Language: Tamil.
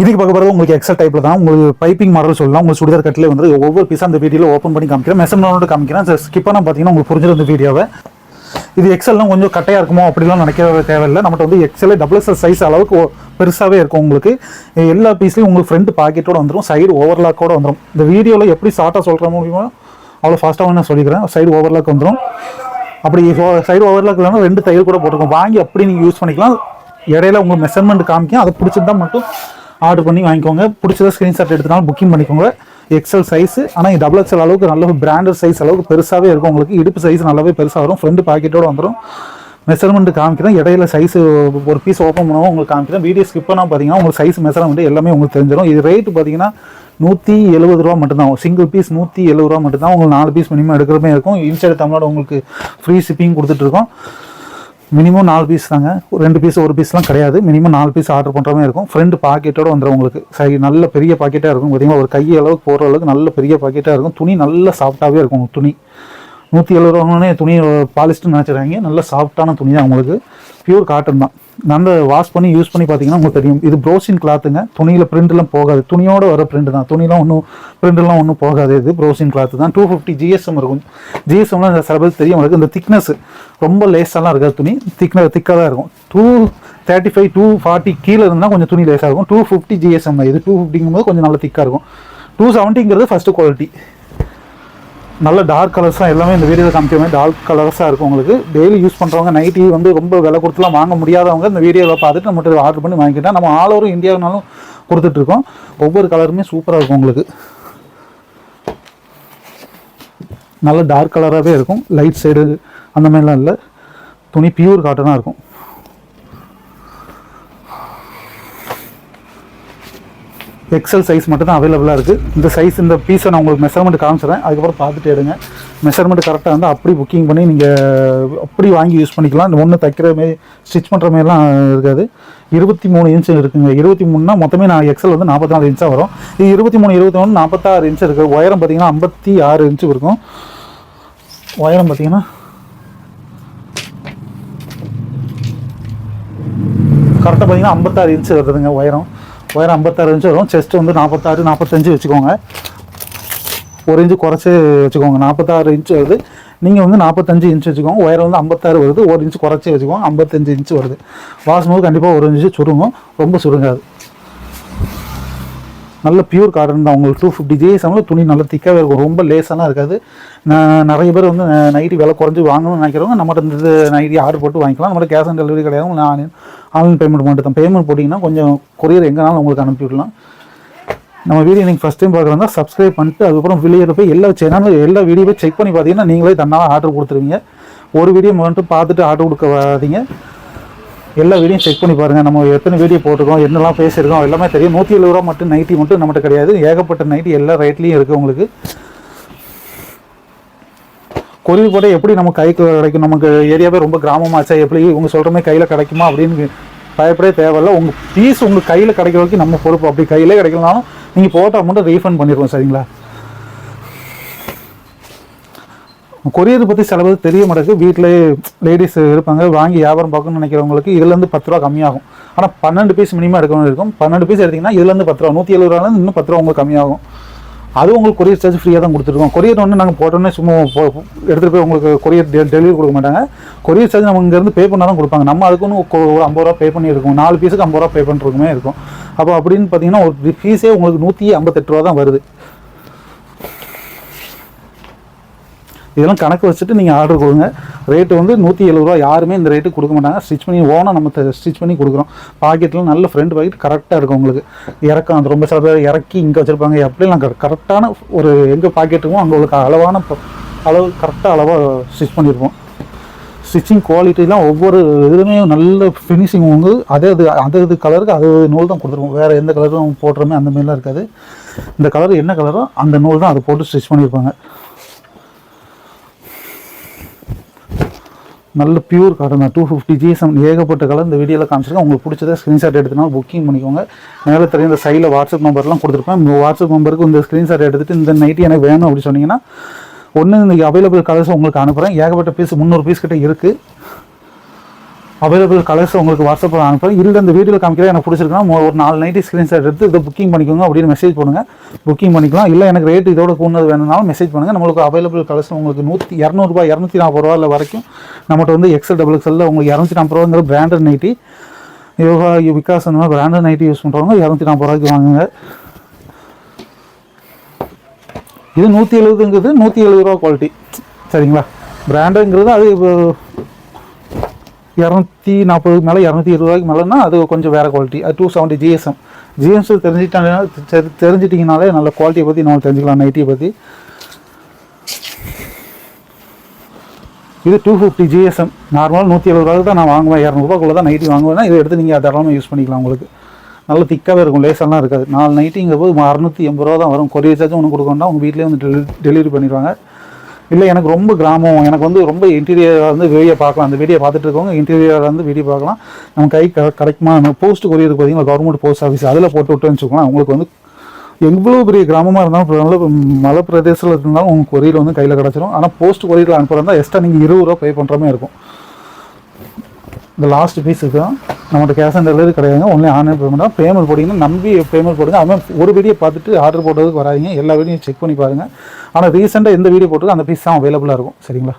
இதுக்கு பார்க்க போகிறது உங்களுக்கு எக்ஸல் டைப்பில் தான் உங்களுக்கு பைப்பிங் மாடல் சொல்லலாம். உங்களுக்கு சுடிதார் கட்டிலே வந்து ஒவ்வொரு பீஸாக அந்த வீடியோவில் ஓப்பன் பண்ணி காமிக்கிறேன். மெசர்மெண்ட் காமிக்கிறேன். ஸ்கிப்பாக பார்த்தீங்கன்னா உங்களுக்கு புரிஞ்சிருந்த வீடியோவை இது எக்ஸல்லாம் கொஞ்சம் கட்டையாக இருக்குமோ அப்படிலாம் நினைக்கிற தேவையில்லை. நம்மகிட்ட வந்து எக்ஸல் டபுள் எக்ஸல் சைஸ் அளவுக்கு பெருசாகவே இருக்கும் உங்களுக்கு. எல்லா பீஸ்லையும் உங்களுக்கு ஃப்ரண்ட் பாக்கெட்டோட வந்துடும் சைடு ஓவர்லாக்கோட வந்துடும் இந்த வீடியோவில் எப்படி ஷார்ட்டாக சொல்கிற முடியுமோ அவ்வளோ ஃபாஸ்ட்டாக நான் சொல்லிக்கிறேன். சைடு ஓவர்லாக் வந்துடும் அப்படி சைடு ஓவர்லாக் இல்லைன்னா ரெண்டு தையல் கூட போட்டுருக்கோம். வாங்கி அப்படி நீங்கள் யூஸ் பண்ணிக்கலாம். இடையில உங்களுக்கு மெஷர்மெண்ட் காமிக்கும். அதை பிடிச்சிருந்தா மட்டும் ஆர்டர் பண்ணி வாங்கிக்கோங்க. பிடிச்சத ஸ்க்ரீன்ஷாட் எடுத்துனாலும் புக்கிங் பண்ணிக்கோங்க. எக்ஸல் சைஸ் ஆனால் டபுள் எக்ஸல் அளவுக்கு நல்ல பிராண்டட் சைஸ் அளவுக்கு பெருசாகவே இருக்கும். உங்களுக்கு இடுப்பு சைஸ் நல்லாவே பெருசாக வரும். ஃப்ரண்ட் பாக்கெட்டோடு வந்துடும் மெஷர்மெண்ட் காமிக்கிறேன். இடையில சைஸ் ஒரு பீஸ் ஓப்பன் பண்ணுவோம் உங்களுக்கு காமிக்கிறேன். வீடியோ ஸ்கிப் பண்ணால் பார்த்தீங்கன்னா உங்களுக்கு சைஸ் மெஷர்மெண்ட் எல்லாமே உங்களுக்கு தெரிஞ்சிடும் இது ரேட்டு பார்த்தீங்கன்னா நூற்றி எழுபது ரூபா மட்டும்தான். சிங்கிள் பீஸ் நூற்றி எழுபது ரூபா மட்டும்தான். உங்களுக்கு நாலு பீஸ் மினிமம் எடுக்கிறமே இருக்கும். இன்சைடு தமிழ்நாடு உங்களுக்கு ஃப்ரீ ஷிப்பிங் கொடுத்துட்ருக்கோம் மினிமம் நாலு பீஸ் தாங்க. ஒரு ரெண்டு பீஸ் ஒரு பீஸ்லாம் கிடையாது. மினிமம் நாலு பீஸ் ஆர்டர் பண்ணுற மாதிரி இருக்கும். ஃப்ரெண்டு பாக்கெட்டோட வந்துடும் உங்களுக்கு. சரி நல்ல பெரிய பாக்கெட்டாக இருக்கும். பார்த்தீங்கன்னா ஒரு கை அளவுக்கு போடுற அளவுக்கு நல்ல பெரிய பாக்கெட்டாக இருக்கும். துணி நல்ல சாஃப்டாகவே இருக்கும் துணி. நூற்றி எழுபது ரூபானே துணி பாலிஸ்ட்னு நினச்சிடுறாங்க நல்ல சாஃப்டான துணி தான் உங்களுக்கு. பியூர் காட்டன் தான். நல்ல வாஷ் பண்ணி யூஸ் பண்ணி பார்த்தீங்கன்னா உங்களுக்கு தெரியும். இது ப்ரோசின் கிளாத்துங்க துணியில் பிரிண்ட்லாம் போகாது. துணியோடு வர பிரிண்ட் தான். துணிலாம் ஒன்றும் பிரிண்ட்லாம் ஒன்றும் போகாது. இது ப்ரோசின் கிளாத்து தான். டூ ஃபிஃப்டி ஜிஎஸ்எம் இருக்கும். ஜிஎஸ்எம்லாம் இந்த சில பேர் தெரியும் உங்களுக்கு. இந்த திக்னஸ் ரொம்ப லேஸாலாம் இருக்காது துணி. திக்ன திக்காக தான் இருக்கும். Two thirty five two forty கீழே இருந்தால் கொஞ்சம் துணி லேஸாக இருக்கும். டூ ஃபிஃப்டி ஜிஎஸ்எம் இது டூ ஃபிஃப்டிங்கும் போது கொஞ்சம் நல்ல திக்காக இருக்கும். டூ செவன்ட்டிங்கிறது ஃபஸ்ட்டு குவாலிட்டி நல்ல டார்க் கலர்ஸாக எல்லாமே இந்த வீடியோவில் காமிக்கவே டார்க் கலர்ஸாக இருக்கும் உங்களுக்கு. டெய்லி யூஸ் பண்ணுறவங்க நைட்டி வந்து ரொம்ப விலை கொடுத்துலாம் வாங்க முடியாதவங்க இந்த வீடியோவில் பார்த்துட்டு நம்மகிட்ட ஆர்டர் பண்ணி வாங்கிக்கிட்டா நம்ம ஆல் ஓவர் இந்தியாவினாலும் கொடுத்துட்ருக்கோம் ஒவ்வொரு கலருமே சூப்பராக இருக்கும் உங்களுக்கு. நல்ல டார்க் கலராகவே இருக்கும். லைட் சைடு அந்த மாதிரிலாம் இல்லை. துணி பியூர் காட்டனாக இருக்கும். எக்ஸல் சைஸ் மட்டும் தான் அவைலபிளாக இருக்குது இந்த சைஸ் இந்த பீஸை நான் உங்களுக்கு மெஷர்மெண்ட் காமிச்சிடறேன். அதுக்கப்புறம் பார்த்துட்டு எடுங்க மெஷர்மெண்ட் கரெக்டாக வந்து அப்படி புக்கிங் பண்ணி நீங்கள் அப்படி வாங்கி யூஸ் பண்ணிக்கலாம். இந்த ஒன்று தைக்கிற மாரி ஸ்டிச் பண்ணுற மாரிலாம் இருக்காது. இருபத்தி மூணு இன்ச்சு இருக்குங்க. இருபத்தி மூணுனா மொத்தமே நான் எக்ஸல் வந்து நாற்பத்தி நாலு இன்ச்சாக வரும். இது இருபத்தி மூணு இருபத்தி ஒன்று நாற்பத்தாறு இன்ச்சு இருக்குது உயரம் பார்த்தீங்கன்னா ஐம்பத்தி ஆறு இன்ச்சு இருக்கும். உயரம் பார்த்தீங்கன்னா கரெக்டாக பார்த்தீங்கன்னா ஐம்பத்தாறு இன்ச்சு வருதுங்க உயரம் ஒயர் ஐம்பத்தாறு இன்ச்சு வரும். செஸ்ட் வந்து நாற்பத்தாறு நாற்பத்தஞ்சு வச்சுக்கோங்க. ஒரு இன்ச்சு குறைச்சி வச்சுக்கோங்க. நாற்பத்தாறு இன்ச்சு வருது. நீங்கள் வந்து நாற்பத்தஞ்சு இன்ச்சு வச்சுக்கோங்க. ஒயர் வந்து ஐம்பத்தாறு வருது. ஒரு இன்ச்சு குறைச்சி வச்சுக்கோங்க. ஐம்பத்தஞ்சு இன்ச்சு வருது. வாசும்போது கண்டிப்பாக ஒரு இன்ச்சு சுருங்கும். ரொம்ப சுருங்காது. நல்ல பியூர் காட்டன் தான். உங்களுக்கு டூ ஃபிஃப்டி ஜிஎஸ்எம்மில் துணி நல்லா திக்காகவே இருக்கும். ரொம்ப லேசாலாம் இருக்காது. நான் நிறைய பேர் வந்து நைட்டி விலை குறைஞ்சி வாங்கணும்னு நினைக்கிறவங்க நம்மகிட்ட இந்த நைட்டி ஆர்டர் போட்டு வாங்கிக்கலாம். நம்மகிட்ட கேஷ் ஆன் டெலிவரி கிடையாது. நான் ஆன்லைன் பேமெண்ட் மட்டும் தான் பேமெண்ட் போட்டிங்கன்னா கொஞ்சம் கொரியர் எங்கேனாலும் உங்களுக்கு அனுப்பிவிடலாம் நம்ம வீடியோ நீங்கள் ஃபஸ்ட் டைம் பார்க்குறதா சப்ஸ்கிரைப் பண்ணிட்டு அதுக்கப்புறம் வெளியே போய் எல்லா சேனலும் எல்லா வீடியோவே செக் பண்ணி பார்த்தீங்கன்னா நீங்களே தன்னால் ஆர்டர் கொடுத்துருவீங்க. ஒரு வீடியோ மட்டும் பார்த்துட்டு ஆர்டர் கொடுக்க வராதீங்க எல்லா வீடியும் செக் பண்ணி பாருங்கள் நம்ம எத்தனை வீடியோ போட்டிருக்கோம் என்னெல்லாம் பேசியிருக்கோம் எல்லாமே தெரியும். நூற்றி எழுபது ரூபா மட்டும் நைட்டி மட்டும் நம்மகிட்ட கிடையாது. ஏகப்பட்ட நைட்டி எல்லா ரேட்லேயும் இருக்குது உங்களுக்கு. கொரியர் போட்டால் எப்படி நம்ம கைக்கு கிடைக்கும்? நமக்கு ஏரியாவே ரொம்ப கிராமமாச்சா எப்படி இவங்க சொல்கிற மாதிரி கையில் கிடைக்குமா அப்படின்னு பயப்படே தேவையில்ல. உங்கள் பீஸ் உங்கள் கையில் கிடைக்கிற வரைக்கும் நம்ம பொறுப்பு. அப்படி கையிலே கிடைக்கலனாலும் நீங்கள் போட்ட அமௌண்ட்டை ரீஃபண்ட் பண்ணிடுவோம் சரிங்களா? கொரியர் பற்றி செலவு தெரிய மாட்டேங்குது. வீட்டிலே லேடிஸ் இருப்பாங்க வாங்கி வியாபாரம் பார்க்கணும்னு நினைக்கிறவங்களுக்கு இதுலேருந்து பத்து ரூபா கம்மியாகும். ஆனால் பன்னெண்டு பீஸ் மினிமம் எடுக்கணும் இருக்கும். பன்னெண்டு பீஸ் எடுத்திங்கன்னா இதுலேருந்து பத்து ரூபா நூற்றி எழுபது ரூபாலேருந்து இன்னும் பத்து ரூபா உங்களுக்கு கம்மியாகும். அது உங்களுக்கு கொரியர் சார்ஜ் ஃப்ரீயாக தான் கொடுத்துருக்கோம். கொரியர் ஒன்று நாங்கள் போட்டோன்னே சும்மா போ- எடுத்துகிட்டு போய் உங்களுக்கு கொரியர் டெலிவரி கொடுக்க மாட்டாங்க. கொரியர் சார்ஜ் நம்ம இங்கேருந்து பே பண்ணால் தான் கொடுப்பாங்க. நம்ம அதுக்குன்னு ஒரு ஐம்பது ரூபா பே பண்ணிருக்கோம் நாலு பீஸுக்கு ஐம்பது ரூபா பே பண்ணுறதுக்குமே இருக்கும். அப்போ அப்படின்னு பார்த்தீங்கன்னா ஒரு ஃபீஸே உங்களுக்கு நூற்றி ஐம்பத்தெட்டு ரூபா தான் வருது. இதெல்லாம் கணக்கு வச்சுட்டு நீங்கள் ஆர்டர் கொடுங்க. ரேட்டு வந்து நூற்றி எழுபது ரூபா. யாருமே இந்த ரேட்டு கொடுக்க மாட்டாங்க. ஸ்டிச் பண்ணி ஓனாக நம்ம ஸ்டிச் பண்ணி கொடுக்குறோம். பாக்கெட்டில் நல்ல ஃப்ரண்ட் பாக்கெட் கரெக்டாக இருக்கும் உங்களுக்கு. இறக்கம் அது ரொம்ப சில பேர் இறக்கி இங்கே வச்சுருப்பாங்க. எப்படிலாம் கரெக்டான ஒரு எங்கே பாக்கெட்டுக்கும் அங்கே உங்களுக்கு அளவான அளவு கரெக்டாக அளவாக ஸ்டிச் பண்ணியிருப்போம் ஸ்டிச்சிங் குவாலிட்டிலாம் ஒவ்வொரு இதுலையுமே நல்ல ஃபினிஷிங் வந்து அதே அது அது இது கலருக்கு அது நூல் தான் கொடுத்துருவோம். வேறு எந்த கலரும் போடுறோமே அந்த மாதிரிலாம் இருக்காது. இந்த கலர் என்ன கலரோ அந்த நூல் தான் அதை போட்டு ஸ்டிச் பண்ணியிருப்பாங்க நல்ல பியூர் காட்டன் தான். டூ ஃபிஃப்டி ஜிஎஸ்எம் ஏகப்பட்ட கலர் இந்த வீடியோவில் காமிச்சிருக்கேன். உங்களுக்கு பிடிச்சதை ஸ்க்ரீன்ஷாட் எடுத்துனா புக்கிங் பண்ணிக்கோங்க. மேலே தெரியும் இந்த சைடில் வாட்ஸ்அப் நம்பர்லாம் கொடுத்துருப்பேன். வாட்ஸ்அப் நம்பருக்கு இந்த ஸ்க்ரீன்ஷாட் எடுத்துகிட்டு இந்த நைட்டி எனக்கு வேணும் அப்படி சொன்னீங்கன்னா ஒன்று இந்த அவைலபிள் கலர்ஸ் உங்களுக்கு அனுப்புகிறேன் ஏகப்பட்ட பீஸ் முந்நூறு பீஸ் கிட்ட இருக்குது அவைலபிள் கலர்ஸ் உங்களுக்கு வாட்ஸ்அப்பில் அனுப்புகிறேன் இல்லை இந்த வீடியோவில் காமிக்கிற எனக்கு பிடிச்சிருக்குன்னா ஒரு நாலு நைட்டி ஸ்க்ரீன்ஷாட் எடுத்து இதை புக்கிங் பண்ணிக்கோங்க அப்படின்னு மெசேஜ் பண்ணுங்கள் புக்கிங் பண்ணிக்கலாம். இல்லை எனக்கு ரேட் இதோட கூடது வேணும்னாலும் மெசேஜ் பண்ணுங்க. நம்மளுக்கு அவைலபிள் கலர்ஸ் உங்களுக்கு நூற்றி இரநூறுபா இரநூத்தி நாற்பது ரூபாயில் வரைக்கும் நம்மகிட்ட வந்து எக்ஸல் டபுள் எக்ஸலில் உங்களுக்கு இரநூத்தி நாற்பது ரூபாங்கிற பிராண்டட் நைட்டி யோகா விகாஸ் அந்த மாதிரி பிராண்டட் நைட்டி யூஸ் பண்ணுறவங்க இரநூத்தி நாற்பது ரூபாய்க்கு வாங்குங்க. இது நூற்றி எழுபதுங்கிறது நூற்றி எழுபது ரூபா குவாலிட்டி சரிங்களா? பிராண்டுங்கிறது அது இப்போ இரநூத்தி நாற்பதுக்கு மேலே இரநூத்தி இருபது ரூபாய்க்கு மேலேனா அது கொஞ்சம் வேறு குவாலிட்டி அது டூ செவன்ட்டி ஜிஎஸ்எம் ஜிஎஸ்எம் தெரிஞ்சிட்டாங்கன்னா தெரி- தெரிஞ்சிட்டிங்கனாலே நல்ல குவாலிட்டியை பற்றி நம்ம தெரிஞ்சுக்கலாம் நைட்டியை பற்றி இது டூ ஃபிஃப்டி ஜிஎஸ்எம் நார்மலாக நூற்றி எழுபது ரூபாய்க்கு தான் நான் வாங்குவேன். இரநூறுபாக்குள்ளே தான் நைட்டி வாங்குவேன்னா இதை எடுத்து நீங்கள் தாராளமாக யூஸ் பண்ணிக்கலாம் உங்களுக்கு. நல்ல திக்காகவே இருக்கும் லேசெல்லாம் இருக்காது. நாலு நைட்டிங்கிற போது அறுநூற்றி எண்பது ரூபா தான் வரும் கொரியர் சார்ஜும் ஒன்று கொடுக்கணும்னா உங்கள் வீட்டிலே வந்து டெலி டெலிவரி பண்ணிடுவாங்க. இல்லை எனக்கு ரொம்ப கிராமம். எனக்கு வந்து ரொம்ப இன்டீரியராக வந்து வீடியோ பார்க்கலாம். அந்த வீடியோ பார்த்துட்டு இருக்கவங்க இன்டீரியராக வந்து வீடியோ பார்க்கலாம். நம்ம கை க கிடைக்குமா நம்ம போஸ்ட் கொரியர் பார்த்தீங்கன்னா கவர்மெண்ட் போஸ்ட் ஆஃபீஸ் அதில் போட்டு விட்டு வச்சுக்கலாம் உங்களுக்கு வந்து எவ்வளோ பெரிய கிராமமாக இருந்தாலும் நல்ல மலை பிரதேசத்தில் இருந்தாலும் உங்களுக்கு கொரியில் வந்து கையில் கிடச்சிரும். ஆனால் போஸ்ட் கொரியரில் அனுப்புகிறதா எக்ஸ்ட்ரா நீங்கள் இருபது ரூபா பே பண்ணுற மாதிரி இருக்கும். இந்த லாஸ்ட் பீஸுக்கு தான் நம்மகிட்ட கேஷ் ஆன் டெலிவரி கிடையாதுங்க. ஒன்லி ஆன்லைன் பேமெண்ட் தான். பேமெண்ட் போட்டிங்கன்னா நம்பி பேமெண்ட் போடுங்க. அவன் ஒரு வீடியோ பார்த்துட்டு ஆர்டர் போட்டதுக்கு வராதீங்க. எல்லா வீடியும் செக் பண்ணி பாருங்கள் ஆனால் ரீசெண்டாக எந்த வீடியோ போட்டுருக்கோ அந்த பீஸ் தான் அவைலபிளாக இருக்கும். சரிங்களா?